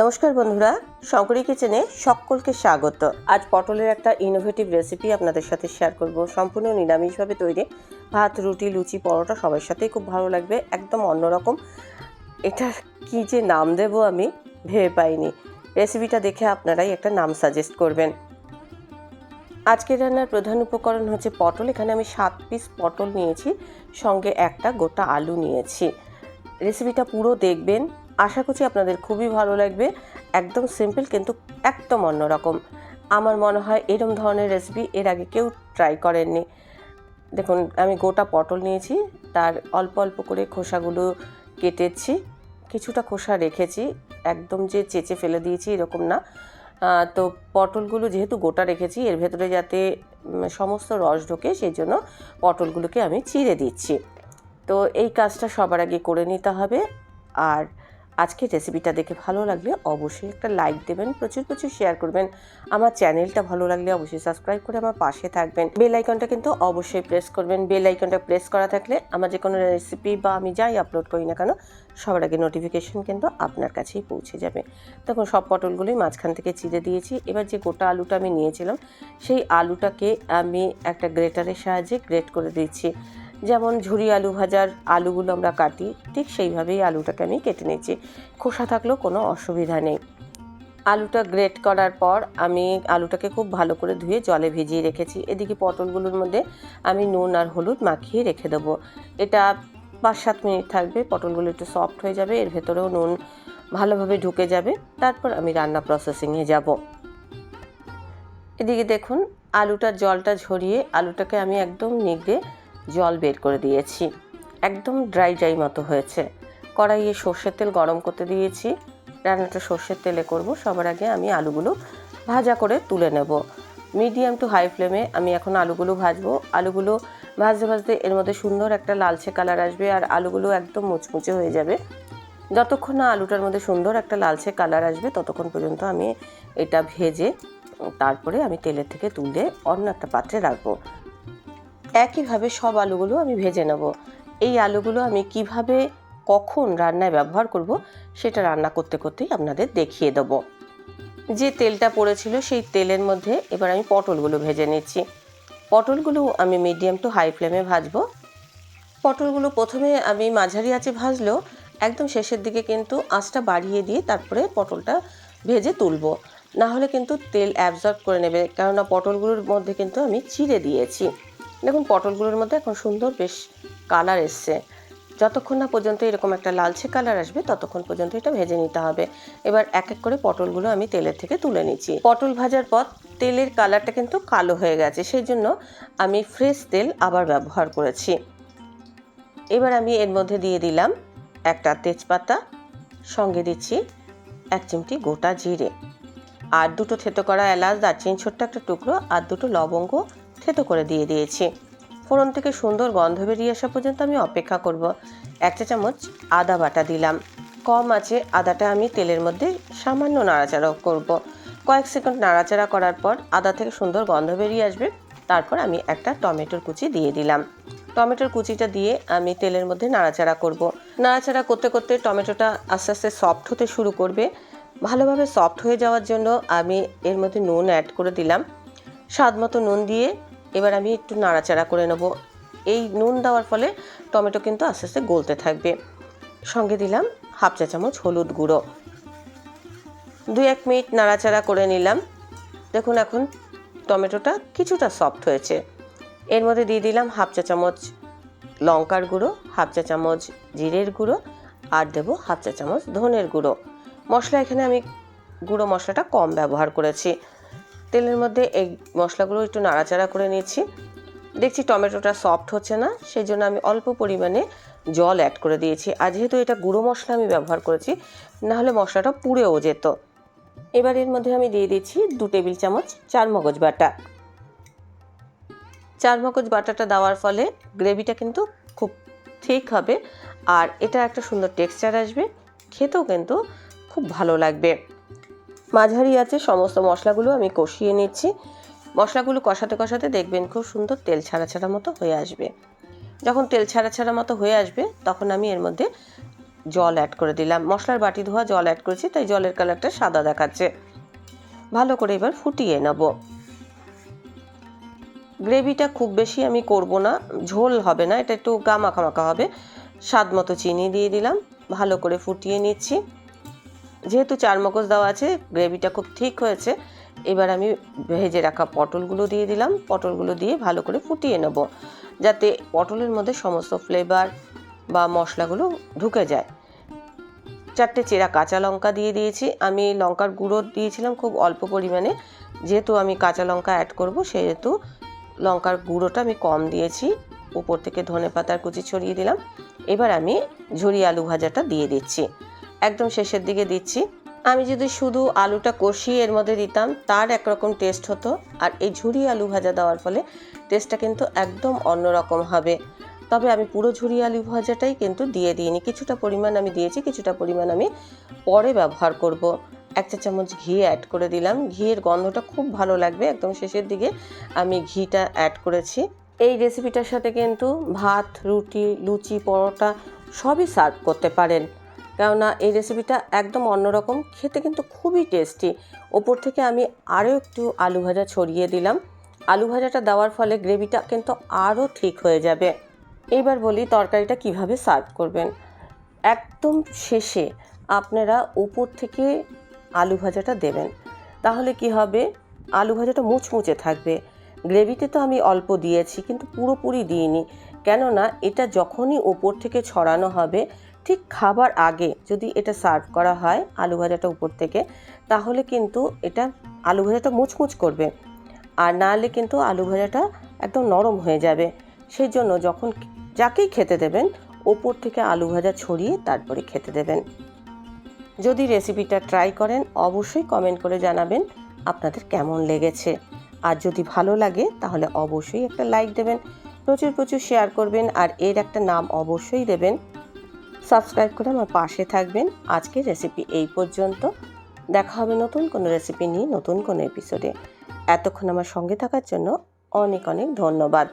নমস্কার বন্ধুরা, শঙ্করী কিচেনে সকলকে স্বাগত। আজ পটলের একটা ইনোভেটিভ রেসিপি আপনাদের সাথে শেয়ার করব। সম্পূর্ণ নিরামিষভাবে তৈরি ভাত, রুটি, লুচি, পরোটা সবার সাথেই খুব ভালো লাগবে, একদম অন্যরকম। এটা কি যে নাম দেব আমি ভেবে পাইনি। রেসিপিটা দেখে আপনারাই একটা নাম সাজেস্ট করবেন। আজকের রান্নার প্রধান উপকরণ হচ্ছে পটল। এখানে আমি সাত পিস পটল নিয়েছি, সঙ্গে একটা গোটা আলু নিয়েছি। রেসিপিটা পুরো দেখবেন আশা করছি আপনাদের খুবই ভালো লাগবে। একদম সিম্পল কিন্তু একদম অন্যরকম। আমার মনে হয় এরম ধরনের রেসিপি এর আগে কেউ ট্রাই করেননি। দেখুন, আমি গোটা পটল নিয়েছি, তার অল্প অল্প করে খোসাগুলো কেটেছি, কিছুটা খোসা রেখেছি, একদম যে চেঁচে ফেলে দিয়েছি এরকম না। তো পটলগুলো যেহেতু গোটা রেখেছি, এর ভেতরে যাতে সমস্ত রস ঢোকে, সেই জন্য পটলগুলোকে আমি চিড়ে দিচ্ছি। তো এই কাজটা সবার আগে করে নিতে হবে। আর আজকের রেসিপিটা দেখে ভালো লাগলে অবশ্যই একটা লাইক দেবেন, প্রচুর প্রচুর শেয়ার করবেন। আমার চ্যানেলটা ভালো লাগলে অবশ্যই সাবস্ক্রাইব করে আমার পাশে থাকবেন। বেল আইকনটা কিন্তু অবশ্যই প্রেস করবেন। বেল আইকনটা প্রেস করা থাকলে আমার যে কোনো রেসিপি বা আমি যাই আপলোড করি না কেন, সবার আগে নোটিফিকেশন কিন্তু আপনার কাছেই পৌঁছে যাবে। তখন সব পটলগুলোই মাঝখান থেকে চিড়ে দিয়েছি। এবার যে গোটা আলুটা আমি নিয়েছিলাম, সেই আলুটাকে আমি একটা গ্রেটারের সাহায্যে গ্রেট করে দিচ্ছি যেমন ঝুরি আলু ভাজার আলুগুলো আমরা কাটি, ঠিক সেইভাবেই আলুটাকে আমি কেটে নিচ্ছি খোসা থাকলেও কোনো অসুবিধা নেই। আলুটা গ্রেট করার পর আমি আলুটাকে খুব ভালো করে ধুয়ে জলে ভিজিয়ে রেখেছি। এদিকে পটলগুলোর মধ্যে আমি নুন আর হলুদ মাখিয়ে রেখে দেবো। এটা পাঁচ সাত মিনিট থাকবে, পটলগুলো একটু সফট হয়ে যাবে, এর ভেতরেও নুন ভালোভাবে ঢুকে যাবে। তারপর আমি রান্না প্রসেসিংয়ে যাব। এদিকে দেখুন, আলুটার জলটা ঝরিয়ে আলুটাকে আমি একদম নিগড়ে জল বের করে দিয়েছি। একদম ড্রাই ড্রাই মতো হয়েছে। কড়াইয়ে সর্ষের তেল গরম করতে দিয়েছি। রান্নাটা সর্ষের তেলে করব। সবার আগে আমি আলুগুলো ভাজা করে তুলে নেব। মিডিয়াম টু হাই ফ্লেমে আমি এখন আলুগুলো ভাজবো। আলুগুলো ভাজতে ভাজতে এর মধ্যে সুন্দর একটা লালচে কালার আসবে আর আলুগুলো একদম মুচমুচে হয়ে যাবে। যতক্ষণ না আলুটার মধ্যে সুন্দর একটা লালচে কালার আসবে, ততক্ষণ পর্যন্ত আমি এটা ভেজে তারপরে আমি তেলের থেকে তুলে অন্য একটা পাত্রে রাখব। একইভাবে সব আলুগুলো আমি ভেজে নেব। এই আলুগুলো আমি কীভাবে, কখন রান্নায় ব্যবহার করব সেটা রান্না করতে করতেই আপনাদের দেখিয়ে দেব। যে তেলটা পড়েছিল সেই তেলের মধ্যে এবার আমি পটলগুলো ভেজে নিচ্ছি। পটলগুলো আমি মিডিয়াম টু হাই ফ্লেমে ভাজবো। পটলগুলো প্রথমে আমি মাঝারি আঁচে ভাজলেও একদম শেষের দিকে কিন্তু আঁচটা বাড়িয়ে দিয়ে তারপরে পটলটা ভেজে তুলবো। না হলে কিন্তু তেল অ্যাবজর্ব করে নেবে, কেননা পটলগুলোর মধ্যে কিন্তু আমি চিড়ে দিয়েছি। দেখুন, পটলগুলোর মধ্যে এখন সুন্দর বেশ কালার এসছে। যতক্ষণ না পর্যন্ত এরকম একটা লালচে কালার আসবে, ততক্ষণ পর্যন্ত এটা ভেজে নিতে হবে। এবার এক এক করে পটলগুলো আমি তেলের থেকে তুলে নিচ্ছি। পটল ভাজার পর তেলের কালারটা কিন্তু কালো হয়ে গেছে সেই জন্য আমি ফ্রেশ তেল আবার ব্যবহার করেছি। এবার আমি এর মধ্যে দিয়ে দিলাম একটা তেজপাতা, সঙ্গে দিচ্ছি এক চিমটি গোটা জিরে। আর দুটো থেতো করা এলাচ, দারচিনি, ছোট্ট একটা টুকরো, আর দুটো লবঙ্গ থেতো করে দিয়ে দিয়েছি। ফোড়ন থেকে সুন্দর গন্ধ বেরিয়ে আসা পর্যন্ত আমি অপেক্ষা করব। এক চা চামচ আদা বাটা দিলাম। কম আছে আদাটা আমি তেলের মধ্যে সামান্য নাড়াচাড়া করব। কয়েক সেকেন্ড নাড়াচাড়া করার পর আদা থেকে সুন্দর গন্ধ বেরিয়ে আসবে। তারপর আমি একটা টমেটোর কুচি দিয়ে দিলাম। টমেটোর কুচিটা দিয়ে আমি তেলের মধ্যে নাড়াচাড়া করব। নাড়াচাড়া করতে করতে টমেটোটা আস্তে আস্তে সফট হতে শুরু করবে। ভালোভাবে সফট হয়ে যাওয়ার জন্য আমি এর মধ্যে নুন অ্যাড করে দিলাম। স্বাদ মতো নুন দিয়ে এবার আমি একটু নাড়াচাড়া করে নেব। এই নুন দেওয়ার ফলে টমেটো কিন্তু আস্তে আস্তে গলতে থাকবে। সঙ্গে দিলাম হাফ চা চামচ হলুদ গুঁড়ো। দু এক মিনিট নাড়াচাড়া করে নিলাম। দেখুন এখন টমেটোটা কিছুটা সফট হয়েছে। এর মধ্যে দিয়ে দিলাম হাফ চা চামচ লঙ্কার গুঁড়ো, হাফ চা চামচ জিরের গুঁড়ো আর দেবো হাফ চা চামচ ধনের গুঁড়ো। মশলা এখানে আমি গুঁড়ো মশলাটা কম ব্যবহার করেছি। তেলের মধ্যে এই মশলাগুলো একটু নাড়াচাড়া করে নিয়েছি দেখছি টমেটোটা সফট হচ্ছে না সেই জন্য আমি অল্প পরিমাণে জল অ্যাড করে দিয়েছি। আর যেহেতু এটা গুঁড়ো মশলা আমি ব্যবহার করেছি, নাহলে মশলাটা পুড়েও যেত। এবার এর মধ্যে আমি দিয়ে দিচ্ছি দু টেবিল চামচ চার মগজ বাটা। চার মগজ বাটাটা দেওয়ার ফলে গ্রেভিটা কিন্তু খুব ঠিক হবে, আর এটা একটা সুন্দর টেক্সচার আসবে, খেতেও কিন্তু খুব ভালো লাগবে। মাঝারি আছে, সমস্ত মশলাগুলো আমি কষিয়ে নিচ্ছি। মশলাগুলো কষাতে কষাতে দেখবেন খুব সুন্দর তেল ছাড়া ছাড়া মতো হয়ে আসবে। যখন তেল ছাড়া ছাড়া মতো হয়ে আসবে, তখন আমি এর মধ্যে জল অ্যাড করে দিলাম। মশলার বাটি ধোয়া জল অ্যাড করেছি, তাই জলের কালারটা সাদা দেখাচ্ছে। ভালো করে এবার ফুটিয়ে নেব। গ্রেভিটা খুব বেশি আমি করব না, ঝোল হবে না, এটা একটু গা মাখা মাখা হবে। স্বাদ মতো চিনি দিয়ে দিলাম, ভালো করে ফুটিয়ে নিচ্ছি। যেহেতু চার মগজ দেওয়া আছে গ্রেভিটা খুব ঠিক হয়েছে, এবার আমি ভেজে রাখা পটলগুলো দিয়ে দিলাম। পটলগুলো দিয়ে ভালো করে ফুটিয়ে নেব, যাতে পটলের মধ্যে সমস্ত ফ্লেভার বা মশলাগুলো ঢুকে যায়। চারটে চেরা কাঁচা লঙ্কা দিয়ে দিয়েছি। আমি লঙ্কার গুঁড়ো দিয়েছিলাম খুব অল্প পরিমাণে। যেহেতু আমি কাঁচা লঙ্কা অ্যাড করব, সেহেতু লঙ্কার গুঁড়োটা আমি কম দিয়েছি। উপর থেকে ধনে পাতার কুচি ছড়িয়ে দিলাম। এবার আমি ঝুরি আলু ভাজাটা দিয়ে দিচ্ছি। একদম শেষের দিকে দিচ্ছি। আমি যদি শুধু আলুটা কষিয়ে এর মধ্যে দিতাম, তার একরকম টেস্ট হতো। আর এই ঝুরি আলু ভাজা দেওয়ার ফলে টেস্টটা কিন্তু একদম অন্যরকম হবে। তবে আমি পুরো ঝুরি আলু ভাজাটাই কিন্তু দিয়ে দিইনি। কিছুটা পরিমাণ আমি দিয়েছি, কিছুটা পরিমাণ আমি পরে ব্যবহার করব। এক চা চামচ ঘি অ্যাড করে দিলাম। ঘিয়ের গন্ধটা খুব ভালো লাগবে। একদম শেষের দিকে আমি ঘিটা অ্যাড করেছি। এই রেসিপিটার সাথে কিন্তু ভাত, রুটি, লুচি, পরোটা সবই সার্ভ করতে পারেন। কেননা এই রেসিপিটা একদম অন্যরকম, খেতে কিন্তু খুবই টেস্টি ওপর থেকে আমি আরও একটু আলু ভাজা ছড়িয়ে দিলাম। আলু ভাজাটা দেওয়ার ফলে গ্রেভিটা কিন্তু আরও ঠিক হয়ে যাবে। এইবার বলি তরকারিটা কীভাবে সার্ভ করবেন। একদম শেষে আপনারা উপর থেকে আলু ভাজাটা দেবেন। তাহলে কি হবে? আলু ভাজাটা মুচমুচে থাকবে। গ্রেভিতে তো আমি অল্প দিয়েছি, কিন্তু পুরোপুরি দিইনি। কেননা এটা যখনই ওপর থেকে ছড়ানো হবে ঠিক খাবার আগে যদি এটা সার্ভ করা হয় আলু ভাজাটা উপর থেকে, তাহলে কিন্তু এটা আলু ভাজাটা মুচমুচ করবে। আর না হলে কিন্তু আলু ভাজাটা একদম নরম হয়ে যাবে। সেই জন্য যখন যাকেই খেতে দেবেন, ওপর থেকে আলু ভাজা ছড়িয়ে তারপরে খেতে দেবেন। যদি রেসিপিটা ট্রাই করেন, অবশ্যই কমেন্ট করে জানাবেন আপনাদের কেমন লেগেছে। আর যদি ভালো লাগে, তাহলে অবশ্যই একটা লাইক দেবেন, প্রচুর প্রচুর শেয়ার করবেন, আর এর একটা নাম অবশ্যই দেবেন সাবস্ক্রাইব করে আমার পাশে থাকবেন। আজকে রেসিপি এই পর্যন্ত। দেখা হবে নতুন কোনো রেসিপি নিয়ে নতুন কোনো এপিসোডে এতক্ষণ আমার সঙ্গে থাকার জন্য অনেক অনেক ধন্যবাদ।